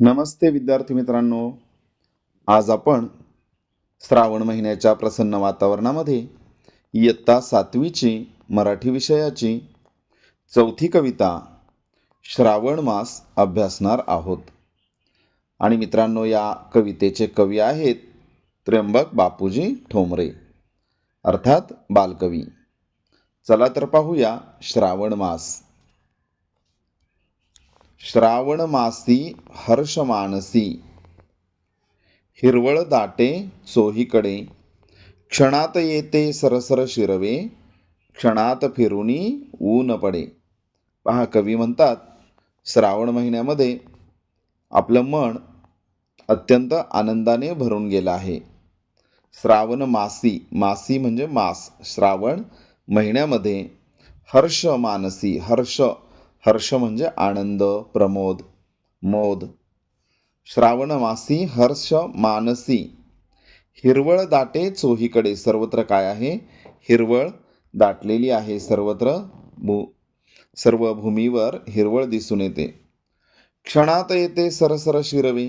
नमस्ते विद्यार्थी मित्रांनो. आज आपण श्रावण महिन्याच्या प्रसन्न वातावरणामध्ये इयत्ता सातवीची मराठी विषयाची चौथी कविता श्रावण मास अभ्यासणार आहोत. आणि मित्रांनो या कवितेचे कवी आहेत त्र्यंबक बापूजी ठोंबरे अर्थात बालकवी. चला तर पाहूया श्रावण मास. श्रावण मासी हर्ष मानसी हिरवळ दाटे चोहीकडे क्षणात येते सरसर शिरवे क्षणात फिरुनी ऊन पडे. पहा कवी म्हणतात श्रावण महिन्यामध्ये आपलं मन अत्यंत आनंदाने भरून गेलं आहे. श्रावण मासी मासी म्हणजे मास. श्रावण महिन्यामध्ये हर्ष मानसी हर्ष हर्ष म्हणजे आनंद प्रमोद मोद. श्रावणमासी हर्ष मानसी. हिरवळ दाटे चोहीकडे सर्वत्र काय आहे? हिरवळ दाटलेली आहे सर्वत्र भू सर्व भूमीवर हिरवळ दिसून येते. क्षणात येते सरसर शिरवे.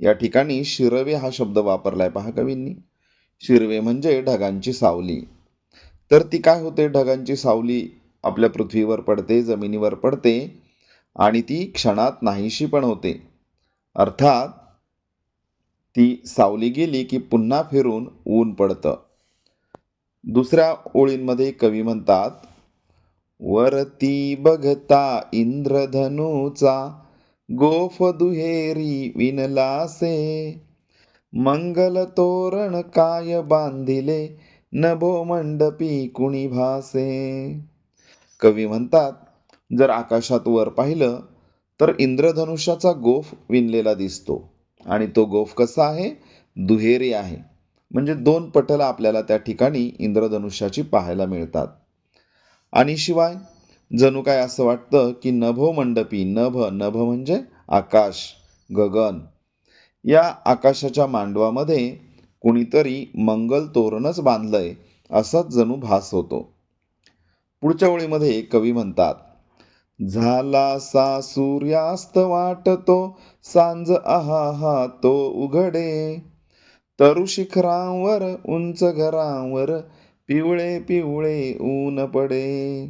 या ठिकाणी शिरवे हा शब्द वापरलाय पहा कवींनी. शिरवे म्हणजे ढगांची सावली. तर ती काय होते? ढगांची सावली आपल्या पृथ्वीवर पडते जमिनीवर पडते आणि ती क्षणात नाहीशी पण होते. अर्थात ती सावली गेली की पुन्हा फिरून ऊन पडतं. दुसऱ्या ओळींमध्ये कवी म्हणतात वरती बघता इंद्रधनुचा गोफ दुहेरी विनलासे मंगल तोरण काय बांधिले नभो मंडपी कुणी भासे कवी म्हणतात जर आकाशात वर पाहिलं तर इंद्रधनुष्याचा गोफ विणलेला दिसतो. आणि तो गोफ कसा आहे? दुहेरी आहे. म्हणजे दोन पटलं आपल्याला त्या ठिकाणी इंद्रधनुष्याची पाहायला मिळतात. आणि शिवाय जणू काय असं वाटतं की नभो मंडपी नभ नभ म्हणजे आकाश गगन. या आकाशाच्या मांडवामध्ये कुणीतरी मंगल तोरणच बांधलंय असाच जणू भास होतो. पुढच्या ओळीमध्ये कवी म्हणतात झाला सा सूर्यास्त वाटतो सांज आहा तो उघडे. तरु शिखरांवर उंच घरांवर पिवळे पिवळे ऊन पडे.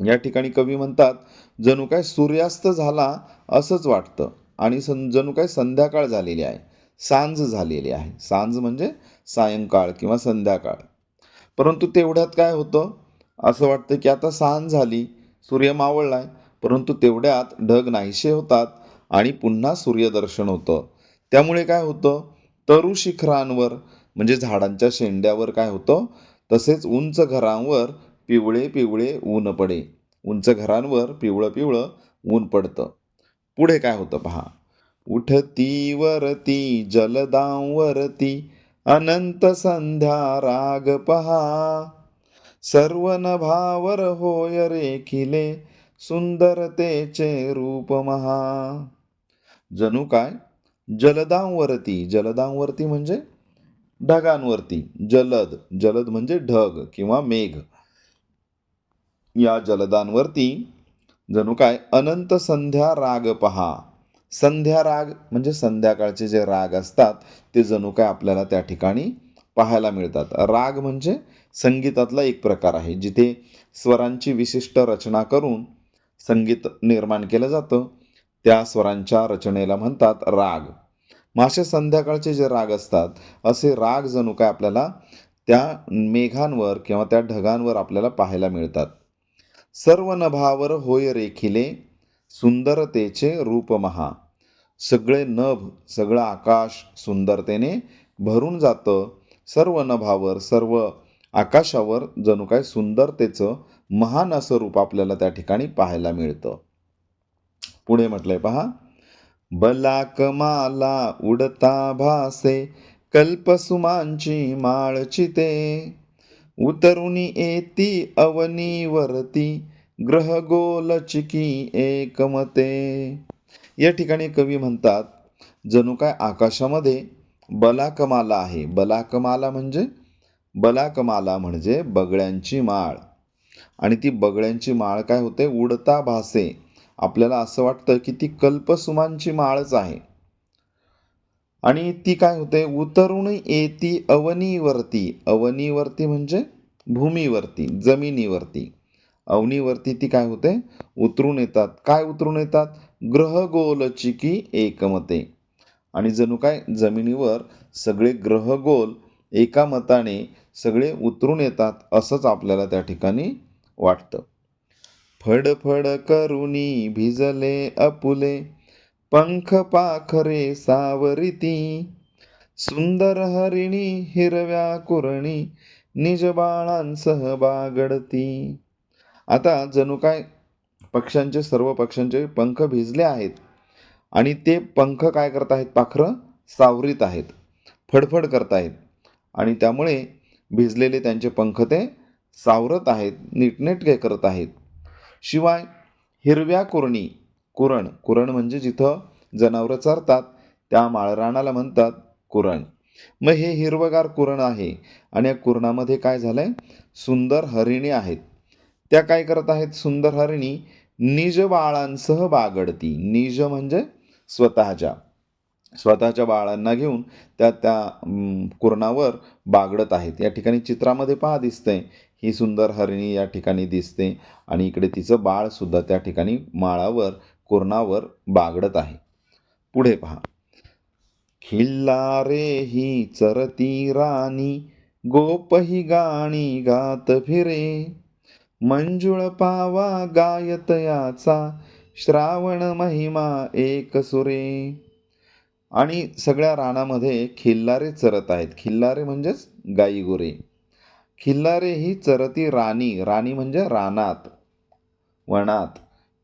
या ठिकाणी कवी म्हणतात जणू काय सूर्यास्त झाला असंच वाटतं आणि सं जणू काय संध्याकाळ झालेली आहे सांज झालेली आहे. सांज म्हणजे सायंकाळ किंवा संध्याकाळ. परंतु तेवढ्यात काय होतं? असं वाटतं की आता सांज झाली सूर्य मावळलाय परंतु तेवढ्यात ढग नाहीसे होतात आणि पुन्हा सूर्यदर्शन होतं. त्यामुळे काय होतं? तरु शिखरांवर म्हणजे झाडांच्या शेंड्यावर काय होतं? तसेच उंच घरांवर पिवळे पिवळे ऊन पडे. उंच घरांवर पिवळं पिवळं ऊन पडतं. पुढे काय होतं पहा. उठती वरती जलदांवरती अनंत संध्या राग पहा. सर्व नभावर होय रेखिले सुंदरतेचे रूप महा. जणू काय? जलदांवरती. जलदांवरती म्हणजे ढगांवरती. जलद. जलद म्हणजे ढग किंवा मेघ. या जलदांवरती जणू काय? अनंत संध्या राग पहा. संध्या राग म्हणजे संध्याकाळचे जे राग असतात ते जणू काय आपल्याला त्या ठिकाणी पाहायला मिळतात. राग म्हणजे संगीतातला एक प्रकार आहे जिथे स्वरांची विशिष्ट रचना करून संगीत निर्माण केलं जातं. त्या स्वरांच्या रचनेला म्हणतात राग. मासे संध्याकाळचे जे राग असतात असे राग जणू काय आपल्याला त्या मेघांवर किंवा त्या ढगांवर आपल्याला पाहायला मिळतात. सर्व नभावर होय रेखिले सुंदरतेचे रूप महा. सगळे नभ सगळं आकाश सुंदरतेने भरून जातं. सर्व नभावर सर्व आकाशावर जणू काय सुंदरतेचं महान असं रूप आपल्याला त्या ठिकाणी पाहायला मिळतं. पुढे म्हटलंय पहा बलाकमाला उडता भासे कल्पसुमांची माळ चिते. उतरुनी येती अवनीवरती ग्रह गोलचिकी एकमते. या ठिकाणी कवी म्हणतात जणू काय आकाशामध्ये बलाकमाला आहे. बलाकमाला म्हणजे? बलाकमाला म्हणजे बगळ्यांची माळ. आणि ती बगळ्यांची माळ काय होते? उडता भासे. आपल्याला असं वाटतं की ती कल्पसुमांची माळच आहे. आणि ती काय होते? उतरून येती अवनीवरती. अवनीवरती म्हणजे भूमीवरती जमिनीवरती. अवनीवरती ती काय होते? उतरून येतात. काय उतरून येतात? ग्रहगोलचिकी एकमते. आणि जणू काय जमिनीवर सगळे ग्रहगोल एका मताने सगळे उतरून येतात असंच आपल्याला त्या ठिकाणी वाटतं. फडफड करुणी भिजले अपुले पंख पाखरे सावरिती सुंदर हरिणी हिरव्या कुरणी निज बाळांसह बागडती. आता जणू काय पक्ष्यांचे सर्व पक्ष्यांचे पंख भिजले आहेत. आणि ते पंख काय करत आहेत पाखरं सावरीत आहेत. फडफड करत आहेत आणि त्यामुळे भिजलेले त्यांचे पंख ते सावरत आहेत नीटनेटके करत आहेत शिवाय हिरव्या कुरणी कुरण कुरण म्हणजे जिथं जनावरं चरतात त्या माळरानाला म्हणतात कुरण. मग हे हिरवगार कुरण आहे आणि या कुरणामध्ये काय झालं आहे सुंदर हरिणी आहेत. त्या काय करत आहेत सुंदर हरिणी निज बाळांसह बागडती. निज म्हणजे स्वतःच्या स्वतःच्या बाळांना घेऊन त्या त्या कुरणावर बागडत आहेत. या ठिकाणी चित्रामध्ये पहा दिसतंय ही सुंदर हरिणी या ठिकाणी दिसते आणि इकडे तिचं बाळसुद्धा त्या ठिकाणी माळावर कुरणावर बागडत आहे. पुढे पहा. खिल्लारे ही चरती राणी गोप ही गाणी गात फिरे. मंजुळ पावा गायत याचा श्रावण महिमा एक सुरे. आणि सगळ्या रानामध्ये खिल्लारे चरत आहेत. खिल्लारे म्हणजेच गाई गुरे खिल्लारे ही चरती राणी. राणी म्हणजे रानात वनात.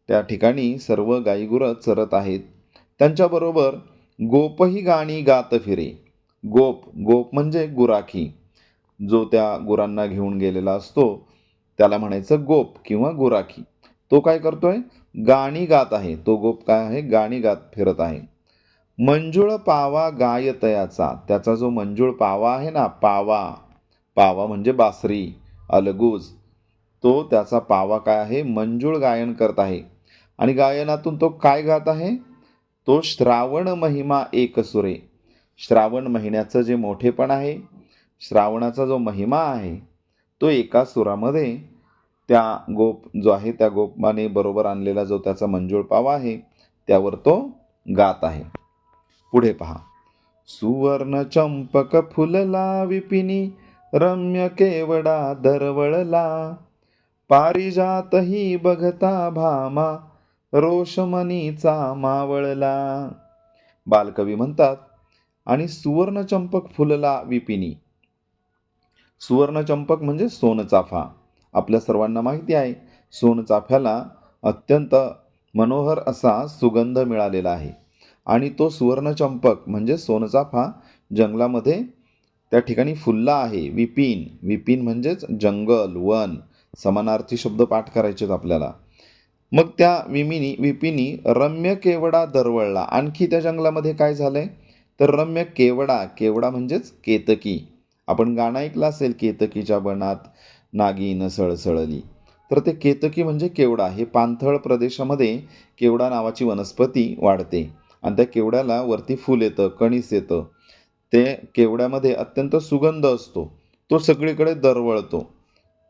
त्या ठिकाणी सर्व गाईगुरं चरत आहेत. त्यांच्याबरोबर गोपही गाणी गात फिरे. गोप गोप म्हणजे गुराखी. जो त्या गुरांना घेऊन गेलेला असतो त्याला म्हणायचं गोप किंवा गुराखी. तो काय करतोय? गाणी गात आहे. तो गोप काय आहे? गाणी गात फिरत आहे. मंजुळ पावा गायतयाचा. त्याचा जो मंजुळ पावा आहे ना पावा. पावा म्हणजे बासरी अलगूज. तो त्याचा पावा काय आहे? मंजुळ गायन करत आहे. आणि गायनातून तो काय गात आहे? तो श्रावण महिमा एक सुरे. श्रावण महिन्याचं जे मोठेपण आहे श्रावणाचा जो महिमा आहे तो एका सुरामध्ये त्या गोप जो आहे त्या गोपाने बरोबर आणलेला जो त्याचा मंजूळ पावा आहे त्यावर तो गात आहे. पुढे पहा. सुवर्ण चंपक फुलला विपिनी रम्य केवडा दरवळला. पारिजातही बघता भामा रोषमणीचा मावळला. बालकवी म्हणतात आणि सुवर्णचंपक फुलला विपिनी. सुवर्णचंपक म्हणजे सोनचाफा. आपल्या सर्वांना माहिती आहे. सोनचाफ्याला अत्यंत मनोहर असा सुगंध मिळालेला आहे. आणि तो सुवर्णचंपक म्हणजे सोनचाफा जंगलामध्ये त्या ठिकाणी फुलला आहे. विपिन विपिन म्हणजेच जंगल वन समानार्थी शब्द पाठ करायचेत आपल्याला. मग त्या विमिनी विपिनी रम्य केवडा दरवळला. आणखी त्या जंगलामध्ये काय झालं आहे तर रम्य केवडा केवडा म्हणजेच केतकी. आपण गाणं ऐकलं असेल केतकीच्या बनात नागीन सळसळली. तर ते केतकी म्हणजे केवडा. हे पाणथळ प्रदेशामध्ये केवडा नावाची वनस्पती वाढते आणि त्या केवड्याला वरती फूल येतं कणीस येतं. ते केवड्यामध्ये अत्यंत सुगंध असतो. तो सगळीकडे दरवळतो.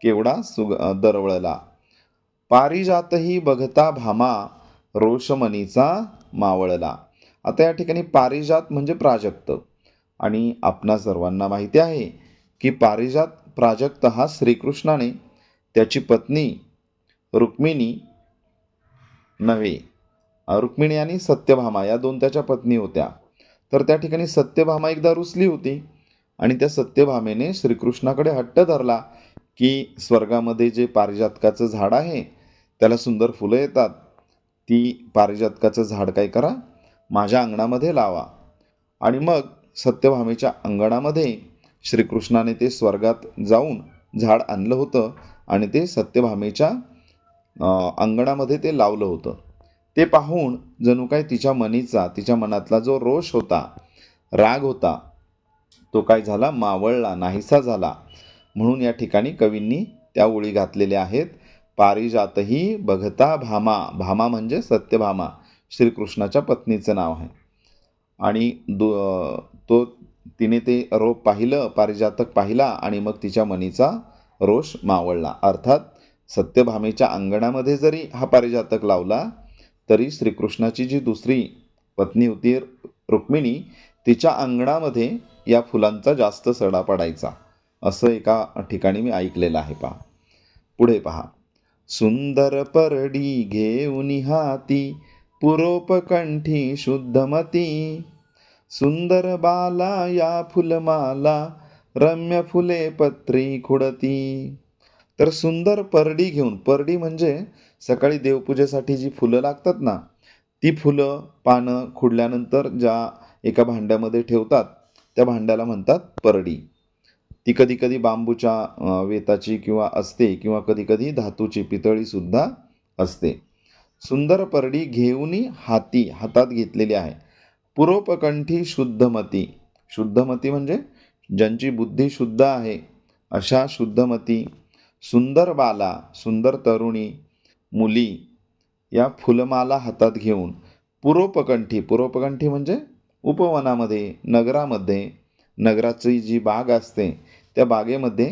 केवडा सुग दरवळला. पारिजातही बघता भामा रोषमणीचा मावळला. आता या ठिकाणी पारिजात म्हणजे प्राजक्त. आणि आपणा सर्वांना माहिती आहे की पारिजात प्राजक्त हा श्रीकृष्णाने त्याची पत्नी रुक्मिणी नव्हे. रुक्मिणी आणि सत्यभामा या दोन त्याच्या पत्नी होत्या. तर त्या ठिकाणी सत्यभामा एकदा रुसली होती आणि त्या सत्यभामेने श्रीकृष्णाकडे हट्ट धरला की स्वर्गामध्ये जे पारिजातकाचं झाड आहे त्याला सुंदर फुलं येतात. ती पारिजातकाचं झाड काय करा? माझ्या अंगणामध्ये लावा. आणि मग सत्यभामेच्या अंगणामध्ये श्रीकृष्णाने ते स्वर्गात जाऊन झाड आणलं होतं आणि ते सत्यभामेच्या अंगणामध्ये ते लावलं होतं. ते पाहून जणू काय तिच्या मनीचा तिच्या मनातला जो रोष होता राग होता तो काय झाला? मावळला नाहीसा झाला. म्हणून या ठिकाणी कवींनी त्या ओळी घातलेल्या आहेत. पारिजातही बघता भामा. भामा म्हणजे सत्यभामा श्रीकृष्णाच्या पत्नीचं नाव आहे. आणि दो तो तिने ते रोप पाहिलं पारिजातक पाहिला आणि मग तिच्या मनीचा रोष मावळला. अर्थात सत्यभामेच्या अंगणामध्ये जरी हा पारिजातक लावला तरी श्रीकृष्णाची जी दुसरी पत्नी होती रुक्मिणी तिच्या अंगणामध्ये या फुलांचा जास्त सडा पडायचा. असं एका ठिकाणी मी ऐकलेलं आहे पहा. पुढे पहा. सुंदर परडी घेऊन हाती पुरोपकंठी शुद्धमती सुंदर बाला या फुलमाला रम्य फुले पत्री खुडती. तर सुंदर परडी घेऊन परडी म्हणजे सकाळी देवपूजेसाठी जी फुलं लागतात ना ती फुलं पानं खुडल्यानंतर ज्या एका भांड्यामध्ये ठेवतात त्या भांड्याला म्हणतात परडी. ती कधी कधी बांबूच्या वेताची किंवा असते किंवा कधी कधी धातूची पितळीसुद्धा असते. सुंदर परडी घेऊनही हाती हातात घेतलेली आहे. पुरोपकंठी शुद्धमती. शुद्धमती म्हणजे ज्यांची बुद्धी शुद्ध आहे अशा शुद्धमती. सुंदर बाला सुंदर तरुणी मुली या फुलमाला हातात घेऊन पुरोपकंठी पुरोपकंठी म्हणजे उपवनामध्ये नगरामध्ये. नगराची जी बाग असते त्या बागेमध्ये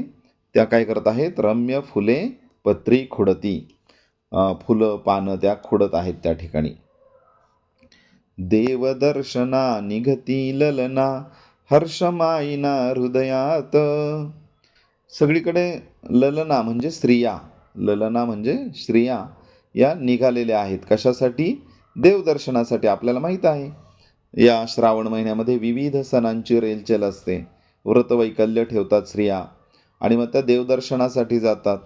त्या काय करत आहेत? रम्य फुले पत्री खुडती. फुलं पानं त्या खुडत आहेत त्या ठिकाणी. देवदर्शना निघती ललना हर्षमाईना हृदयात. सगळीकडे ललना म्हणजे स्त्रिया. ललना म्हणजे स्त्रिया. या निघालेल्या आहेत. कशासाठी? देवदर्शनासाठी आपल्याला माहीत आहे. या श्रावण महिन्यामध्ये विविध सणांची रेलचेल असते. व्रतवैकल्य ठेवतात स्त्रिया आणि मग त्या देवदर्शनासाठी जातात.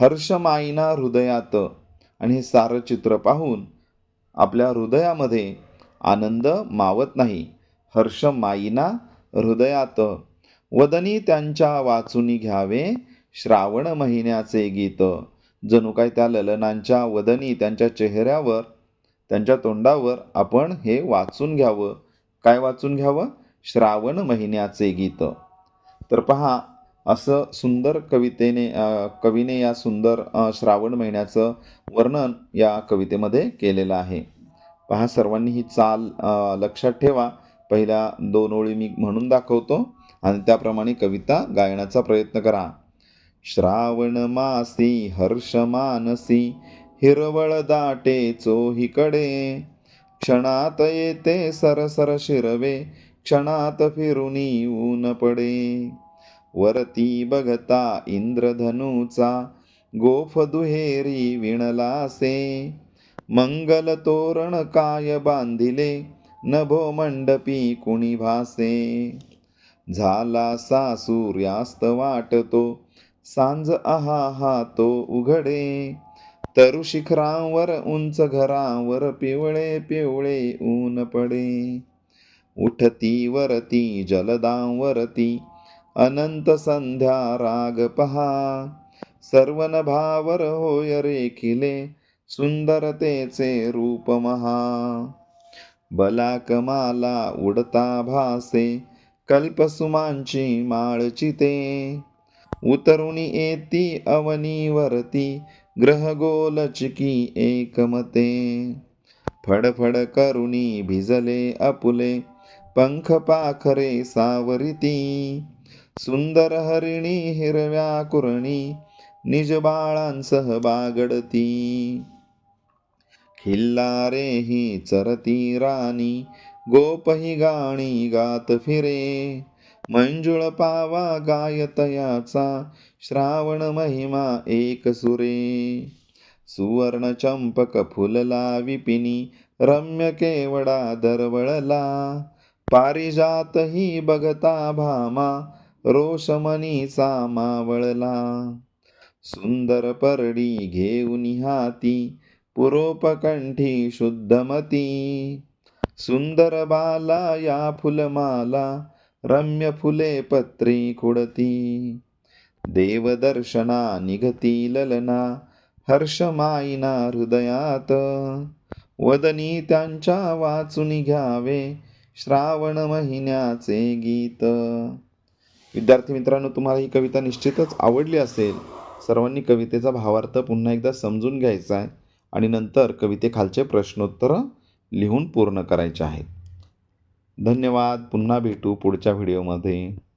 हर्षमाईना हृदयात. आणि हे सारं चित्र पाहून आपल्या हृदयामध्ये आनंद मावत नाही. हर्ष माईना हृदयात. वदनी त्यांच्या वाचुनी घ्यावे श्रावण महिन्याचे गीत. जणू काय त्या ललनांच्या वदनी त्यांच्या चेहऱ्यावर त्यांच्या तोंडावर आपण हे वाचून घ्यावं. काय वाचून घ्यावं? श्रावण महिन्याचे गीत. तर पहा असं सुंदर कवितेने कवीने या सुंदर श्रावण महिन्याचं वर्णन या कवितेमध्ये केलेलं आहे. पहा सर्वांनी ही चाल लक्षात ठेवा. पहिल्या दोन ओळी मी म्हणून दाखवतो आणि त्याप्रमाणे कविता गायनाचा प्रयत्न करा. श्रावण मासी हर्ष मानसी हिरवळ दाटे चोहीकडे. क्षणात येते सरसर शिरवे क्षणात फिरुनी ऊन पडे. वरती बघता इंद्रधनुचा गोफ दुहेरी विणलासे. मंगल तोरण काय बांधिले नभो मंडपी कुणी भासे? झाला सा सूर्यास्त वाटतो सांज आहा हा तो उघडे. तरु शिखरांवर उंच घरांवर पिवळे पिवळे ऊन पडे. उठती वरती जलदांवरती अनंत संध्या राग पहा. सर्वन भावर होय रेखिले सुंदरतेचे रूप महा. बला कमाला उडता भासे कल्पसुमांची माळचिते. उतरुणी येती अवनीवरती ग्रहगोलचिकी एकमते. फडफड करुणी भिजले अपुले पंख पाखरे सावरिती. सुंदर हरिणी हिरव्या कुरणी निज बाळांसह बागडती. खिल्लारे ही चरती राणी गोपही गाणी गात फिरे. मंजुळ पावा गायतयाचा श्रावण महिमा एक सुरे. सुवर्ण चंपक फुलला विपिनी रम्य केवडा दरवळला. पारिजातही बघता भामा रोषमनीचा मावळला. सुंदर परडी घेऊन हाती पुरोपकंठी शुद्धमती। सुंदर बाला या फुलमाला रम्य फुले पत्री खुडती। देवदर्शना निघती ललना हर्षमाईना हृदयात। वदनी त्यांच्या वाचून घ्यावे श्रावण महिन्याचे गीत। विद्यार्थी मित्रांनो तुम्हाला ही कविता निश्चितच आवडली असेल. सर्वांनी कवितेचा भावार्थ पुन्हा एकदा समजून घ्यायचा आहे. आणि नंतर कवितेखालचे प्रश्नोत्तरं लिहून पूर्ण करायचे आहेत. धन्यवाद. पुन्हा भेटू पुढच्या व्हिडिओमध्ये.